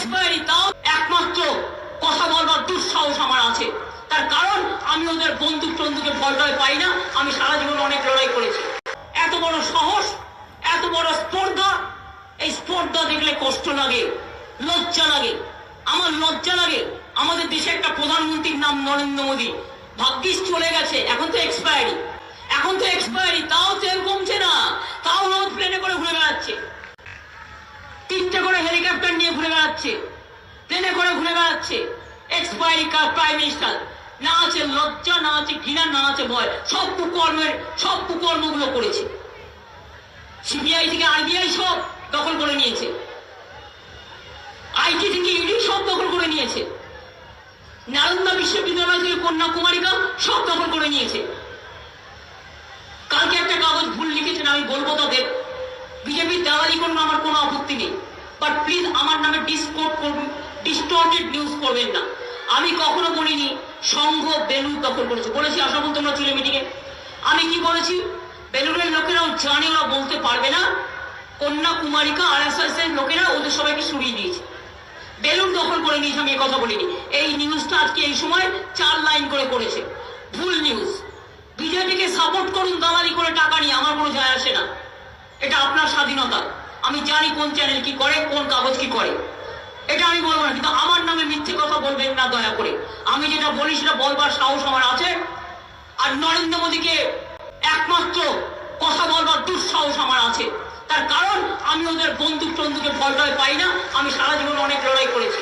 Expiry তাও একমাত্র কথা বলবার দুঃসাহস আমার আছে। তার কারণ, আমি ওদের বন্দুক টন্দুকে ভয় পাই না, আমি সারা জীবন অনেক লড়াই করেছি। এত বড় সাহস, এত বড় স্পর্ধা, এই স্পর্ধা দেখলে কষ্ট লাগে, লজ্জা লাগে। আমার লজ্জা লাগে, আমাদের দেশে একটা প্রধানমন্ত্রীর নাম নরেন্দ্র মোদী। ভাগ্যিস চলে গেছে, এখন তো এক্সপায়ারি এখন তো এক্সপায়ারি বেড়াচ্ছে প্লেনে করে ঘুরে বেড়াচ্ছে। এক্সপায়ারি কার প্রাইম মিনিস্টার না আছে লজ্জা, না আছে ঘৃণা, না আছে ভয়। সব কুকর্মের, সব কুকর্মগুলো করেছে। সিবিআই থেকে আইবিআই সব দখল করে নিয়েছে। আইটি থেকে ইডি সব দখল করে নিয়েছে। নালন্দা বিশ্ববিদ্যালয় থেকে কন্যাকুমারিকা সব দখল করে নিয়েছে। কালকে একটা কাগজ ভুল লিখেছেন, আমি বলব তাদের। বিজেপির দালালি করুন, আমার কোনো আপত্তি নেই। বাট প্লিজ আমার ডিস্টর্টেড নিউজ করবেন না। আমি কখনো বলিনি, সংঘ বেলুন দখল করেছে। বলেছি আশাবন্ত তোমরা ছিল মিটিংয়ে আমি কি বলেছি? বেলুনের লোকেরাও জানে ওরা বলতে পারবে না। কন্যাকুমারিকা আর এস এর লোকেরা ওদের সবাইকে সরিয়ে দিয়েছে। বেলুন দখল করে নিয়েছে, আমি কথা বলিনি। এই নিউজটা আজকে এই সময় চার লাইন করে করেছে। ভুল নিউজ বিজেপিকে সাপোর্ট করুন, দালালি করে টাকা নিয়ে, আমার কোনো যায় আসে না। এটা আপনার স্বাধীনতা। আমি জানি কোন চ্যানেল কি করে, কোন কাগজ কি করে। আমি বলব না, কিন্তু আমার নামে মিথ্যে কথা বলবেন না, দয়া করে। আমি যেটা বলি সেটা বলবার সাহস আমার আছে। আর নরেন্দ্র মোদীকে একমাত্র কথা বলবার দুঃসাহস আমার আছে। তার কারণ, আমি ওদের বন্ধু টন্ধুকে ভয় পাই না। আমি সারা জীবন অনেক লড়াই করেছি।